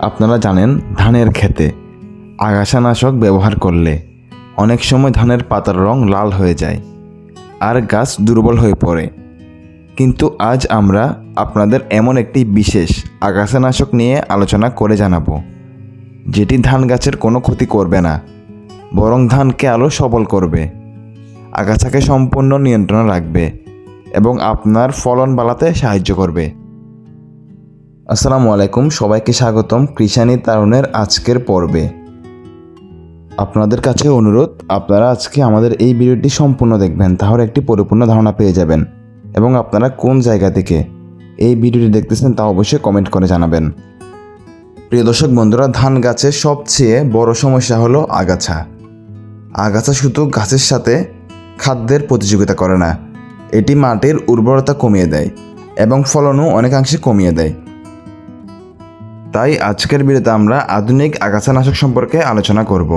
আপনারা জানেন ধানের ক্ষেতে আগাছানাশক ব্যবহার করলে অনেক সময় ধানের পাতার রং লাল হয়ে যায় আর গাছ দুর্বল হয়ে পড়ে। কিন্তু আজ আমরা আপনাদের এমন একটি বিশেষ আগাছানাশক নিয়ে আলোচনা করে জানাব, যেটি ধান গাছের কোনো ক্ষতি করবে না, বরং ধানকে আলো সবল করবে, আগাছাকে সম্পূর্ণ নিয়ন্ত্রণে রাখবে এবং আপনার ফলন বাড়াতে সাহায্য করবে। আসসালামু আলাইকুম, সবাইকে স্বাগতম কৃষানি তারুণের আজকের পর্বে। আপনাদের কাছে অনুরোধ, আপনারা আজকে আমাদের এই ভিডিওটি সম্পূর্ণ দেখবেন, তাহলে একটি পরিপূর্ণ ধারণা পেয়ে যাবেন। এবং আপনারা কোন জায়গা থেকে এই ভিডিওটি দেখতেছেন তা অবশ্যই কমেন্ট করে জানাবেন। প্রিয় দর্শক বন্ধুরা, ধান গাছের সবচেয়ে বড় সমস্যা হলো আগাছা। আগাছা শুধু গাছের সাথে খাদ্যের প্রতিযোগিতা করে না, এটি মাটির উর্বরতা কমিয়ে দেয় এবং ফলনও অনেকাংশে কমিয়ে দেয়। তাই আজকের ভিডিওতে আমরা আধুনিক আগাছানাশক সম্পর্কে আলোচনা করব।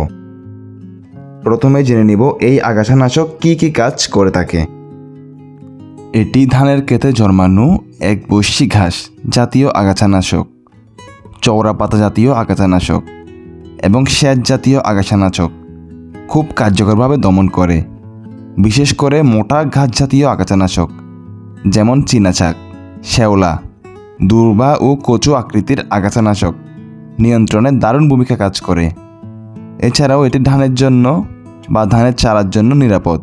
প্রথমে জেনে নিব এই আগাছানাশক কি কি কাজ করে থাকে। এটি ধানের ক্ষেতে জন্মানো এক বৈশী ঘাস জাতীয় আগাছানাশক, চওড়া পাতা জাতীয় আগাছানাশক এবং শ্যাত জাতীয় আগাছানাশক খুব কার্যকরভাবে দমন করে, বিশেষ করে মোটা ঘাস জাতীয় আগাছানাশক, যেমন চীনাচাক শ্যাওলা দুর্বা ও কচু আকৃতির আগাছানাশক। নিয়ন্ত্রণে দারুণ ভূমিকা কাজ করে। এছাড়াও এটি ধানের জন্য বা ধানের চারার জন্য নিরাপদ।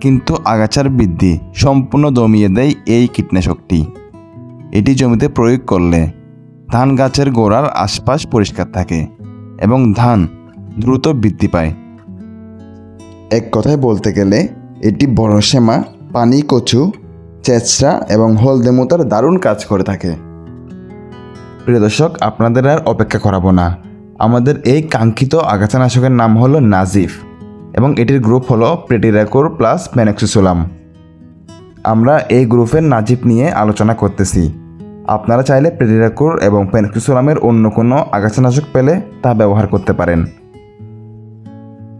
কিন্তু আগাছার বৃদ্ধি সম্পূর্ণ দমিয়ে দেয় এই কীটনাশকটি। এটি জমিতে প্রয়োগ করলে ধান গাছের গোড়ার আশপাশ পরিষ্কার থাকে এবং ধান দ্রুত বৃদ্ধি পায়। এক কথায় বলতে গেলে এটি বড় শ্যামা পানি কচু চেঁচড়া এবং হলদে মোতার দারুণ কাজ করে থাকে। প্রিয় দর্শক, আপনাদের আর অপেক্ষা করাবো না। আমাদের এই কাঙ্ক্ষিত আগাছানাশকের নাম হলো নাজিফ এবং এটির গ্রুপ হলো প্রেটিরাকোর প্লাস প্যানেক্সিসোলাম আমরা এই গ্রুপের নাজিফ নিয়ে আলোচনা করতেছি। আপনারা চাইলে প্রেটিরাকোর এবং প্যানেক্সিসোলামের অন্য কোনো আগাছানাশক পেলে তা ব্যবহার করতে পারেন।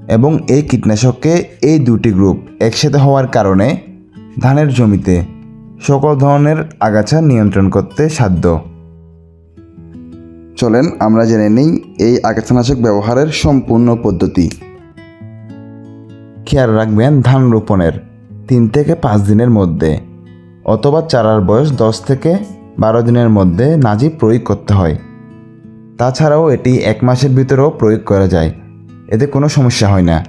এবং এই কীটনাশককে এই দুটি গ্রুপ একসাথে হওয়ার কারণে ধানের জমিতে সকল ধরনের আগাছা নিয়ন্ত্রণ করতে সাধ্য। চলেন, আমরা জেনে নিই এই আগাছানাশক ব্যবহারের সম্পূর্ণ পদ্ধতি। খেয়াল রাখবেন ধান রোপণের তিন থেকে পাঁচ দিনের মধ্যে অথবা চারার বয়স দশ থেকে বারো দিনের মধ্যে নাজি প্রয়োগ করতে হয়। তাছাড়াও এটি এক মাসের ভিতরেও প্রয়োগ করা যায়, এতে কোনো সমস্যা হয় না।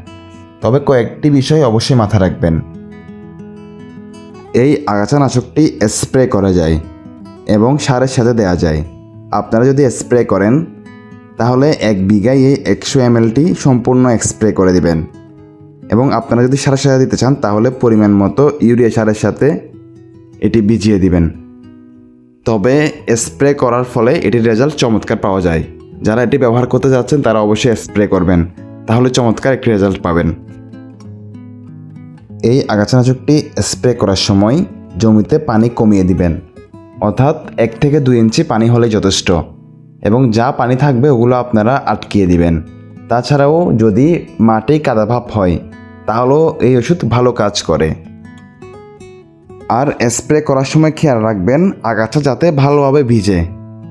তবে কয়েকটি বিষয় অবশ্যই মাথা রাখবেন। এই আগাছানাশকটি স্প্রে করা যায় এবং সারের সাথে দেওয়া যায়। আপনারা যদি স্প্রে করেন, তাহলে এক বিঘায় এই একশো এমএলটি সম্পূর্ণ স্প্রে করে দিবেন। এবং আপনারা যদি সারের সাথে দিতে চান, তাহলে পরিমাণ মতো ইউরিয়া সারের সাথে এটি ভিজিয়ে দিবেন। তবে স্প্রে করার ফলে এটির রেজাল্ট চমৎকার পাওয়া যায়। যারা এটি ব্যবহার করতে যাচ্ছেন, তারা অবশ্যই স্প্রে করবেন। তাহলে চমৎকার একটি রেজাল্ট পাবেন। এই আগাছানাশকটি স্প্রে করার সময় জমিতে পানি কমিয়ে দিবেন। অর্থাৎ এক থেকে দুই ইঞ্চি পানি হলেই যথেষ্ট। এবং যা পানি থাকবে ওগুলো আপনারা আটকিয়ে দিবেন। তাছাড়াও যদি মাটি কাদাভাব হয়, তাহলেও এই ওষুধ ভালো কাজ করে। আর স্প্রে করার সময় খেয়াল রাখবেন, আগাছা যাতে ভালোভাবে ভিজে।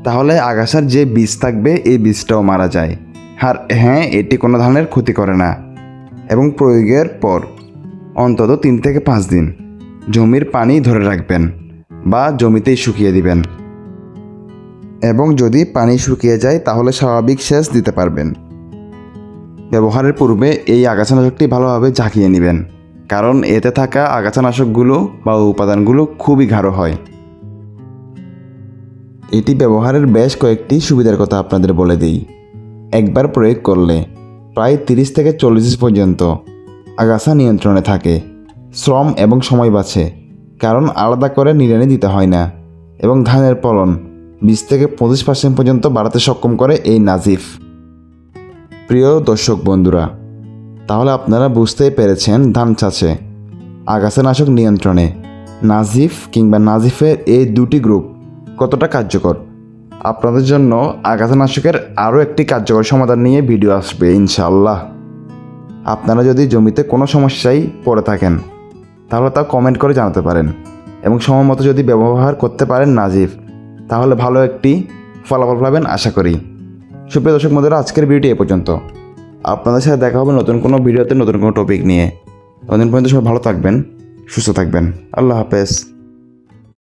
তাহলে আগাছার যে বীজ থাকবে, এই বীজটাও মারা যায়। আর হ্যাঁ এটি কোনো ধরনের ক্ষতি করে না। এবং প্রয়োগের পর অন্তত তিন থেকে পাঁচ দিন। জমির পানি ধরে রাখবেন বা জমিতেই শুকিয়ে দিবেন। এবং যদি পানি শুকিয়ে যায়, তাহলে স্বাভাবিক সেচ দিতে পারবেন। ব্যবহারের পূর্বে এই আগাছানাশকটি ভালোভাবে ঝাঁকিয়ে নেবেন, কারণ এতে থাকা আগাছানাশকগুলো বা উপাদানগুলো খুবই গাঢ় হয়। এটি ব্যবহারের বেশ কয়েকটি সুবিধার কথা আপনাদের বলে দিই। একবার প্রয়োগ করলে প্রায় তিরিশ থেকে চল্লিশ পর্যন্ত আগাছা নিয়ন্ত্রণে থাকে। শ্রম এবং সময় বাঁচে, কারণ আলাদা করে নিড়ানি দিতে হয় না। এবং ধানের ফলন বিশ থেকে পঁচিশ পার্সেন্ট পর্যন্ত বাড়াতে সক্ষম করে এই নাজিফ। প্রিয় দর্শক বন্ধুরা, তাহলে আপনারা বুঝতেই পেরেছেন ধান চাষে। আগাছানাশক নিয়ন্ত্রণে নাজিফ কিংবা নাজিফের এই দুটি গ্রুপ কতটা কার্যকর? আপনাদের জন্য আগাছানাশকের আরও একটি কার্যকর সমাধান নিয়ে ভিডিও আসবে ইনশাআল্লাহ। আপনারা যদি জমিতে কোনো সমস্যায় পড়ে থাকেন, তাহলে তা কমেন্ট করে জানাতে পারেন। এবং সময় মতো যদি ব্যবহার করতে পারেন নাজিফ তাহলে ভালো একটি ফলাফল পাবেন আশা করি। সুপ্রিয় দর্শক মধ্যে আজকের ভিডিওটি এ পর্যন্ত। আপনাদের সাথে দেখা হবে নতুন কোনো ভিডিওতে নতুন কোনো টপিক নিয়ে। ততদিন পর্যন্ত সবাই ভালো থাকবেন, সুস্থ থাকবেন। আল্লাহ হাফেজ।